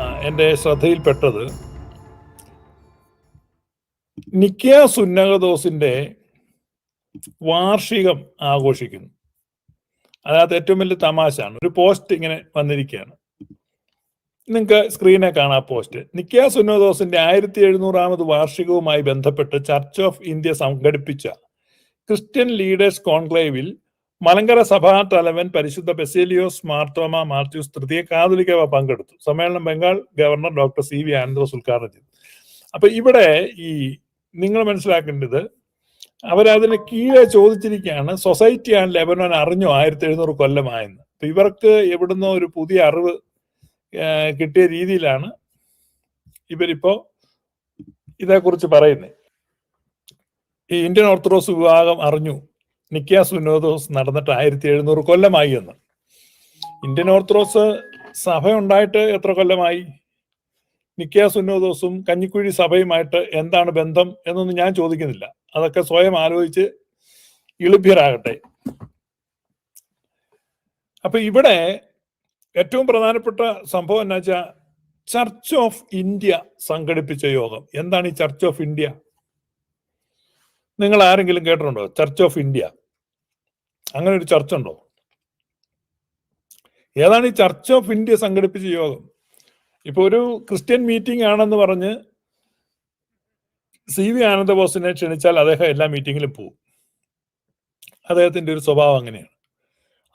എന്റെ ശ്രദ്ധയിൽപ്പെട്ടത് നിക്കിയ സുന്നകദോസിന്റെ വാർഷികം ആഘോഷിക്കുന്നു. അതായത് ഏറ്റവും വലിയ തമാശയാണ്. ഒരു പോസ്റ്റ് ഇങ്ങനെ വന്നിരിക്കുകയാണ്. നിങ്ങൾക്ക് സ്ക്രീനെ കാണാം പോസ്റ്റ്. നിക്കിയ സുന്നോദോസിന്റെ ആയിരത്തി എഴുന്നൂറാമത് വാർഷികവുമായി ബന്ധപ്പെട്ട് ചർച്ച് ഓഫ് ഇന്ത്യ സംഘടിപ്പിച്ച ക്രിസ്ത്യൻ ലീഡേഴ്സ് കോൺക്ലേവിൽ മലങ്കര സഭാ തലവൻ പരിശുദ്ധ ബെസേലിയോസ് മാർത്തോമ മാത്യൂസ് തൃതീയ കാതലിക്കവ പങ്കെടുത്തു. സമ്മേളനം Bengal governor doctor C V ആനന്ദോസ് ഉദ്ഘാടനം ചെയ്തു. അപ്പൊ ഇവിടെ ഈ നിങ്ങൾ മനസ്സിലാക്കേണ്ടത് അവരതിന് കീഴെ ചോദിച്ചിരിക്കുകയാണ് സൊസൈറ്റി ആൻഡ് ലെബനോൻ അറിഞ്ഞു? ആയിരത്തി എഴുന്നൂറ് കൊല്ലമായെന്ന്. അപ്പൊ ഇവർക്ക് എവിടുന്നോ ഒരു പുതിയ അറിവ് കിട്ടിയ രീതിയിലാണ് ഇവരിപ്പോ ഇതേക്കുറിച്ച് പറയുന്നത്. ഈ ഇന്ത്യൻ ഓർത്തഡോക്സ് വിഭാഗം അറിഞ്ഞു. നിക്കിയ സുനോദോസ് നടന്നിട്ട് ആയിരത്തി എഴുന്നൂറ് കൊല്ലമായി എന്ന്. ഇന്ത്യൻ ഓർത്തഡോക്സ് സഭ ഉണ്ടായിട്ട് എത്ര കൊല്ലമായി? നിക്കിയ സുന്നോദോസും കഞ്ഞിക്കുഴി സഭയുമായിട്ട് എന്താണ് ബന്ധം എന്നൊന്നും ഞാൻ ചോദിക്കുന്നില്ല. അതൊക്കെ സ്വയം ആലോചിച്ച് എളുപ്പ്യരാകട്ടെ അപ്പൊ ഇവിടെ ഏറ്റവും പ്രധാനപ്പെട്ട സംഭവം എന്നാ വെച്ചാൽ ചർച്ച് ഓഫ് ഇന്ത്യ സംഘടിപ്പിച്ച യോഗം. എന്താണ് ഈ ചർച്ച് ഓഫ് ഇന്ത്യ നിങ്ങൾ ആരെങ്കിലും കേട്ടിട്ടുണ്ടോ? ചർച്ച് ഓഫ് ഇന്ത്യ അങ്ങനെ ഒരു ചർച്ച ഉണ്ടോ ഏതാണ് ഈ ചർച്ച് ഓഫ് ഇന്ത്യ സംഘടിപ്പിച്ച യോഗം? ഇപ്പൊ ഒരു ക്രിസ്ത്യൻ മീറ്റിംഗ് ആണെന്ന് പറഞ്ഞ് സി വി ആനന്ദബോസിനെ ക്ഷണിച്ചാൽ അദ്ദേഹം എല്ലാ മീറ്റിങ്ങിലും പോകും അദ്ദേഹത്തിന്റെ ഒരു സ്വഭാവം അങ്ങനെയാണ്.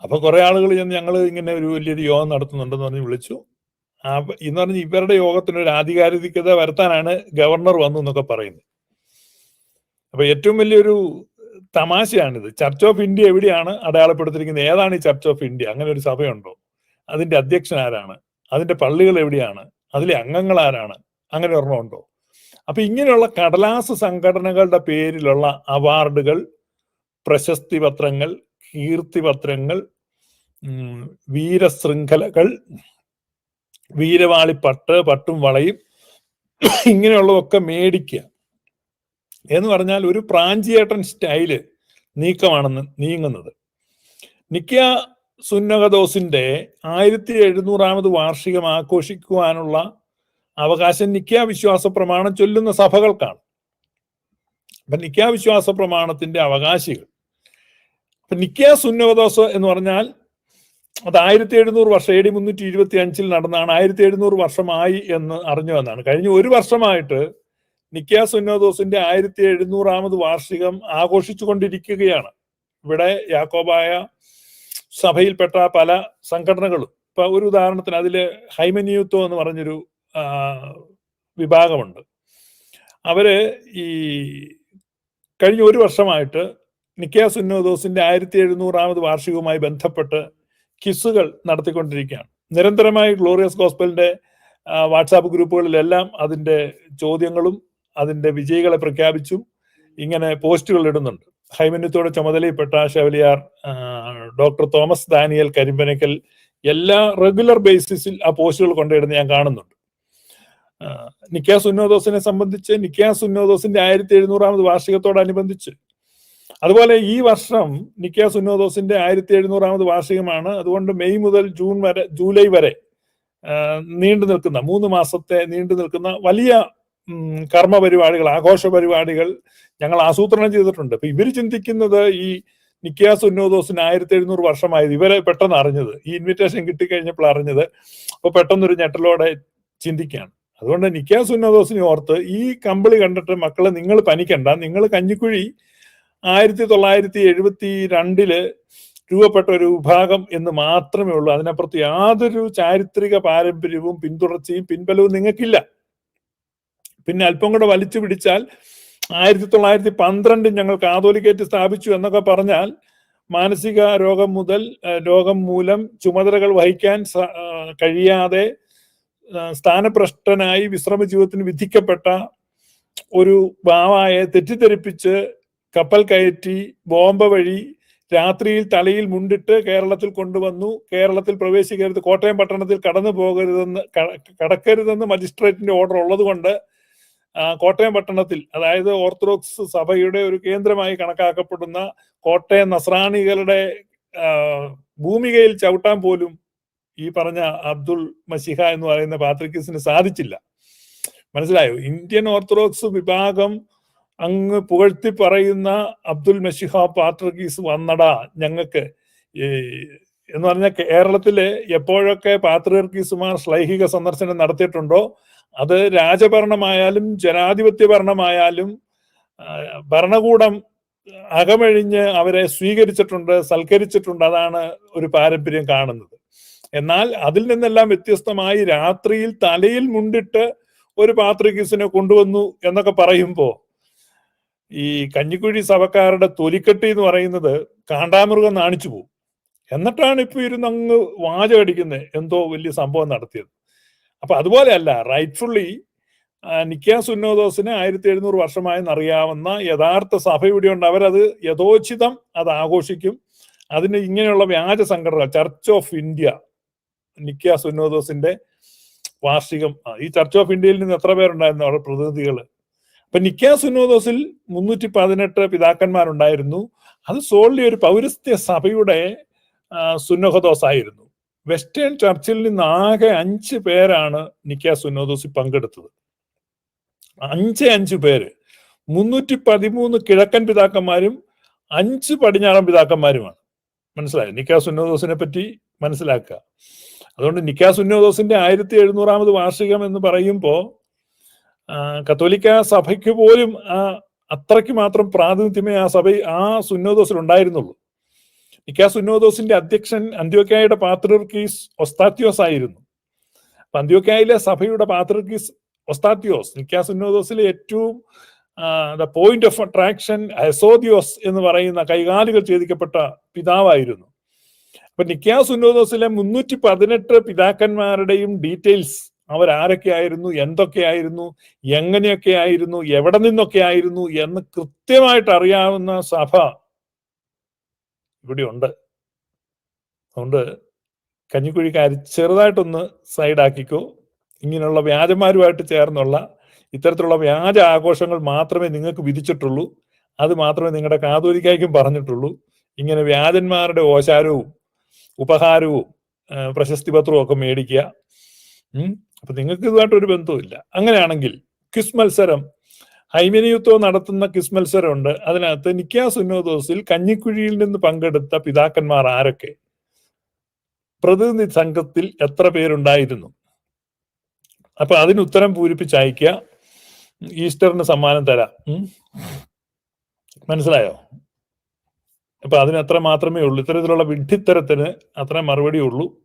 അപ്പൊ കുറെ ആളുകൾ ചെന്ന് ഞങ്ങൾ ഇങ്ങനെ ഒരു വലിയൊരു യോഗം നടത്തുന്നുണ്ടെന്ന് പറഞ്ഞ് വിളിച്ചു. ആ എന്ന് പറഞ്ഞ് ഇവരുടെ യോഗത്തിന് ഒരു ആധികാരികത വരുത്താനാണ് ഗവർണർ വന്നു എന്നൊക്കെ പറയുന്നത്. അപ്പൊ ഏറ്റവും വലിയൊരു തമാശയാണിത്. ചർച്ച് ഓഫ് ഇന്ത്യ എവിടെയാണ് അടയാളപ്പെടുത്തിയിരിക്കുന്നത്? ഏതാണ് ഈ ചർച്ച് ഓഫ് ഇന്ത്യ അങ്ങനെ ഒരു സഭയുണ്ടോ? അതിന്റെ അധ്യക്ഷൻ ആരാണ്? അതിന്റെ പള്ളികൾ എവിടെയാണ്? അതിലെ അംഗങ്ങൾ ആരാണ്? അങ്ങനെ ഒരെണ്ണം ഉണ്ടോ? അപ്പൊ ഇങ്ങനെയുള്ള കടലാസ് സംഘടനകളുടെ പേരിലുള്ള അവാർഡുകൾ പ്രശസ്തി പത്രങ്ങൾ കീർത്തിപത്രങ്ങൾ പത്രങ്ങൾ വീരശൃംഖലകൾ വീരവാളിപ്പട്ട് പട്ടും വളയും ഇങ്ങനെയുള്ളതൊക്കെ മേടിക്കുക. എന്ന് പറഞ്ഞാൽ ഒരു പ്രാഞ്ചിയേട്ടൻ സ്റ്റൈൽ നീക്കമാണെന്ന് നീങ്ങുന്നത്. നിക്ക സുന്നകദോസിന്റെ ആയിരത്തി എഴുന്നൂറാമത് വാർഷികം ആഘോഷിക്കുവാനുള്ള അവകാശം നിക്ക വിശ്വാസ പ്രമാണം ചൊല്ലുന്ന സഭകൾക്കാണ്. അപ്പൊ നിക്ക വിശ്വാസ പ്രമാണത്തിന്റെ അവകാശികൾ. അപ്പൊ നിക്ക സുന്നകദോസ് എന്ന് പറഞ്ഞാൽ അത് ആയിരത്തി എഴുന്നൂറ് വർഷം എ മുന്നൂറ്റി ഇരുപത്തി അഞ്ചിൽ നടന്നാണ് ആയിരത്തി എഴുന്നൂറ് വർഷമായി എന്ന് അറിഞ്ഞു വന്നാണ്. കഴിഞ്ഞ ഒരു വർഷമായിട്ട് നിക്ക സുന്നോദോസിന്റെ ആയിരത്തി എഴുന്നൂറാമത് വാർഷികം ആഘോഷിച്ചു കൊണ്ടിരിക്കുകയാണ് ഇവിടെ യാക്കോബായ സഭയിൽപ്പെട്ട പല സംഘടനകളും. ഇപ്പൊ ഒരു ഉദാഹരണത്തിന് അതിൽ ഹൈമനിയുത്വം എന്ന് പറഞ്ഞൊരു വിഭാഗമുണ്ട്. അവർ ഈ കഴിഞ്ഞ ഒരു വർഷമായിട്ട് നിക്കയ സുന്നോദോസിന്റെ ആയിരത്തി എഴുന്നൂറാമത് വാർഷികവുമായി ബന്ധപ്പെട്ട് കിസ്സുകൾ നടത്തിക്കൊണ്ടിരിക്കുകയാണ്. നിരന്തരമായി ഗ്ലോറിയസ് ഗോസ്പലിന്റെ വാട്സാപ്പ് ഗ്രൂപ്പുകളിലെല്ലാം അതിന്റെ ചോദ്യങ്ങളും അതിന്റെ വിജയികളെ പ്രഖ്യാപിച്ചും ഇങ്ങനെ പോസ്റ്റുകൾ ഇടുന്നുണ്ട്. ഹൈമന്യത്തോടെ ചുമതലയിൽപ്പെട്ട ശവലിയാർ ഡോക്ടർ തോമസ് ദാനിയൽ കരിമ്പനക്കൽ എല്ലാ റെഗുലർ ബേസിസിൽ ആ പോസ്റ്റുകൾ കൊണ്ടിടുന്ന ഞാൻ കാണുന്നുണ്ട്. നിക്കാസ് ഉന്നോദോസിനെ സംബന്ധിച്ച് നിക്കാസ് ഉന്നോദോസിന്റെ ആയിരത്തി എഴുന്നൂറാമത് വാർഷികത്തോടനുബന്ധിച്ച്. അതുപോലെ ഈ വർഷം നിക്കാസ് ഉന്നോദോസിന്റെ ആയിരത്തി എഴുന്നൂറാമത് വാർഷികമാണ്. അതുകൊണ്ട് മെയ് മുതൽ ജൂൺ വരെ ജൂലൈ വരെ നീണ്ടു നിൽക്കുന്ന മൂന്ന് മാസത്തെ നീണ്ടു നിൽക്കുന്ന വലിയ കർമ്മ പരിപാടികൾ ആഘോഷ പരിപാടികൾ ഞങ്ങൾ ആസൂത്രണം ചെയ്തിട്ടുണ്ട്. അപ്പൊ ഇവർ ചിന്തിക്കുന്നത് ഈ നിക്കിയാസ് ഉന്നോദോസിന് ആയിരത്തി എഴുന്നൂറ് വർഷമായത് ഇവരെ പെട്ടെന്ന് അറിഞ്ഞത്. ഈ ഇൻവിറ്റേഷൻ കിട്ടിക്കഴിഞ്ഞപ്പോൾ അറിഞ്ഞത്. അപ്പൊ പെട്ടെന്നൊരു ഞെട്ടലോടെ ചിന്തിക്കുകയാണ്. അതുകൊണ്ട് നിക്കിയാസ് ഉന്നോദോസിനെ ഓർത്ത് ഈ കമ്പിളി കണ്ടിട്ട് മക്കളെ നിങ്ങൾ പനിക്കണ്ട. നിങ്ങൾ കഞ്ഞിക്കുഴി ആയിരത്തി തൊള്ളായിരത്തി എഴുപത്തി രണ്ടിൽ രൂപപ്പെട്ട ഒരു വിഭാഗം എന്ന് മാത്രമേ ഉള്ളൂ. അതിനപ്പുറത്ത് യാതൊരു ചാരിത്രിക പാരമ്പര്യവും പിന്തുടർച്ചയും പിൻബലവും നിങ്ങൾക്കില്ല. പിന്നെ അല്പം കൂടെ വലിച്ചു പിടിച്ചാൽ ആയിരത്തി തൊള്ളായിരത്തി പന്ത്രണ്ടിൽ ഞങ്ങൾ കാതോലിക്കേറ്റ് സ്ഥാപിച്ചു എന്നൊക്കെ പറഞ്ഞാൽ മാനസിക രോഗം മുതൽ രോഗം മൂലം ചുമതലകൾ വഹിക്കാൻ കഴിയാതെ സ്ഥാനഭ്രഷ്ടനായി വിശ്രമ ജീവിതത്തിന് വിധിക്കപ്പെട്ട ഒരു ബാവായെ തെറ്റിദ്ധരിപ്പിച്ച് കപ്പൽ കയറ്റി ബോംബ വഴി രാത്രിയിൽ തലയിൽ മുണ്ടിട്ട് കേരളത്തിൽ കൊണ്ടുവന്നു. കേരളത്തിൽ പ്രവേശിക്കരുത് കോട്ടയം പട്ടണത്തിൽ കടന്നു പോകരുതെന്ന് കടക്കരുതെന്ന് മജിസ്ട്രേറ്റിന്റെ ഓർഡർ ഉള്ളത് കൊണ്ട് ആ, കോട്ടയം പട്ടണത്തിൽ അതായത് ഓർത്തഡോക്സ് സഭയുടെ ഒരു കേന്ദ്രമായി കണക്കാക്കപ്പെടുന്ന കോട്ടയം നസ്രാണികളുടെ ഭൂമികയിൽ ചവിട്ടാൻ പോലും ഈ പറഞ്ഞ അബ്ദുൾ മഷിഹ എന്ന് പറയുന്ന പാത്രിക്കീസിന് സാധിച്ചില്ല. മനസ്സിലായോ? ഇന്ത്യൻ ഓർത്തഡോക്സ് വിഭാഗം അങ്ങ് പുകഴ്ത്തി പറയുന്ന അബ്ദുൽ മഷിഹ പാത്രിക്കീസ് വന്നടാ ഞങ്ങൾക്ക്. എന്ന് പറഞ്ഞ കേരളത്തിലെ എപ്പോഴൊക്കെ പാത്രിയർക്കീസുമാർ ശ്ലൈഹിക സന്ദർശനം നടത്തിയിട്ടുണ്ടോ അത് രാജഭരണമായാലും ജനാധിപത്യ ഭരണമായാലും ഭരണകൂടം അകമഴിഞ്ഞ് അവരെ സ്വീകരിച്ചിട്ടുണ്ട് സൽക്കരിച്ചിട്ടുണ്ട് അതാണ് ഒരു പാരമ്പര്യം കാണുന്നത്. എന്നാൽ അതിൽ നിന്നെല്ലാം വ്യത്യസ്തമായി രാത്രിയിൽ തലയിൽ മുണ്ടിട്ട് ഒരു പാത്രികീസിനെ കൊണ്ടുവന്നു എന്നൊക്കെ പറയുമ്പോൾ ഈ കഞ്ഞിക്കുഴി സഭക്കാരുടെ തൊലിക്കെട്ടി എന്ന് പറയുന്നത് കാണ്ടാമൃഗം നാണിച്ചു പോകും എന്നിട്ടാണ് ഇപ്പൊ ഇരുന്ന് അങ്ങ് വാചകടിക്കുന്നത് എന്തോ വലിയ സംഭവം നടത്തിയത്. അപ്പൊ അതുപോലെയല്ല റൈറ്റ്ഫുള്ളി നിക്കിയ സുന്നോദോസിന് ആയിരത്തി എഴുന്നൂറ് വർഷമായെന്ന് അറിയാവുന്ന യഥാർത്ഥ സഭ ഇവിടെയുണ്ട് അവരത് യഥോചിതം അത് ആഘോഷിക്കും. അതിന് ഇങ്ങനെയുള്ള വ്യാജ സംഘടന ചർച്ച് ഓഫ് ഇന്ത്യ നിക്കിയ സുന്നോദോസിന്റെ വാർഷികം ഈ ചർച്ച് ഓഫ് ഇന്ത്യയിൽ നിന്ന് എത്ര പേരുണ്ടായിരുന്നു അവരുടെ പ്രതിനിധികൾ അപ്പൊ നിക്കിയ സുന്നോദോസിൽ മുന്നൂറ്റി പതിനെട്ട് പിതാക്കന്മാരുണ്ടായിരുന്നു. അത് സോളി ഒരു പൗരസ്ത്യ സഭയുടെ സുന്നഹദോസ് ആയിരുന്നു വെസ്റ്റേൺ ചർച്ചിൽ നിന്ന് ആകെ അഞ്ച് പേരാണ് നിക്കാ സുനോദോസി പങ്കെടുത്തത്. അഞ്ച് അഞ്ച് പേര്. മുന്നൂറ്റി പതിമൂന്ന് കിഴക്കൻ പിതാക്കന്മാരും അഞ്ച് പടിഞ്ഞാറൻ പിതാക്കന്മാരുമാണ്. മനസ്സിലായോ? നിക്കാ സുന്നോദോസിനെ പറ്റി മനസ്സിലാക്കുക. അതുകൊണ്ട് നിക്കാ സുന്നോദോസിന്റെ ആയിരത്തി എഴുന്നൂറാമത് വാർഷികം എന്ന് പറയുമ്പോൾ കത്തോലിക്ക സഭയ്ക്ക് പോലും ആ അത്രയ്ക്ക് മാത്രം പ്രാതിനിധ്യമേ ആ സഭ ആ സുന്നോദോസിൽ ഉണ്ടായിരുന്നുള്ളൂ. നിക്കാ ഉന്നോദോസിന്റെ അധ്യക്ഷൻ അന്ത്യോക്കായുടെ പാത്രിർക്കീസ് ഒസ്താത്യോസ് ആയിരുന്നു. അപ്പൊ അന്ത്യോക്കായിലെ സഭയുടെ പാത്രിർക്കീസ് ഒസ്താത്യോസ് നിക്കാ ഉന്നോദോസിലെ ഏറ്റവും ദ പോയിന്റ് ഓഫ് അട്രാക്ഷൻ ഹെസോദിയോസ് എന്ന് പറയുന്ന കൈകാലുകൾ ഛേദിക്കപ്പെട്ട പിതാവായിരുന്നു. അപ്പൊ നിക്കാ ഉന്നോദോസിലെ മുന്നൂറ്റി പതിനെട്ട് പിതാക്കന്മാരുടെയും ഡീറ്റെയിൽസ് അവരാരൊക്കെയായിരുന്നു എന്തൊക്കെയായിരുന്നു എങ്ങനെയൊക്കെയായിരുന്നു എവിടെ നിന്നൊക്കെ ആയിരുന്നു എന്ന് കൃത്യമായിട്ട് അറിയാവുന്ന സഭ ഇവിടെ ഉണ്ട് അതുകൊണ്ട് കാര്യം ചെറുതായിട്ടൊന്ന് സൈഡാക്കിക്കോ ഇങ്ങനെയുള്ള വ്യാജന്മാരുമായിട്ട് ചേർന്നുള്ള ഇത്തരത്തിലുള്ള വ്യാജ ആഘോഷങ്ങൾ മാത്രമേ നിങ്ങൾക്ക് വിധിച്ചിട്ടുള്ളൂ. അത് മാത്രമേ നിങ്ങളുടെ കാതോലിക്കായ്ക്കും പറഞ്ഞിട്ടുള്ളൂ. ഇങ്ങനെ വ്യാജന്മാരുടെ ഓശാരവും ഉപഹാരവും പ്രശസ്തി പത്രവും ഒക്കെ മേടിക്കുക. അപ്പൊ നിങ്ങൾക്ക് ഇതുമായിട്ട് ഒരു ബന്ധവുമില്ല. അങ്ങനെയാണെങ്കിൽ ക്വിസ് മത്സരം ഹൈമനിയുത്വം നടത്തുന്ന ക്വിസ് മത്സരമുണ്ട്. അതിനകത്ത് നിക്കാ സുന്നോദോസിൽ കഞ്ഞിക്കുഴിയിൽ നിന്ന് പങ്കെടുത്ത പിതാക്കന്മാർ ആരൊക്കെ? പ്രതിനിധി സംഘത്തിൽ എത്ര പേരുണ്ടായിരുന്നു? അപ്പൊ അതിന് ഉത്തരം പൂരിപ്പിച്ച് അയക്കുക ഈസ്റ്ററിന് സമ്മാനം തരാം. മനസ്സിലായോ? അപ്പൊ അതിന് അത്ര മാത്രമേ ഉള്ളൂ. ഇത്തരത്തിലുള്ള വിഡ്ഢിത്തരത്തിന് അത്ര മറുപടി ഉള്ളൂ.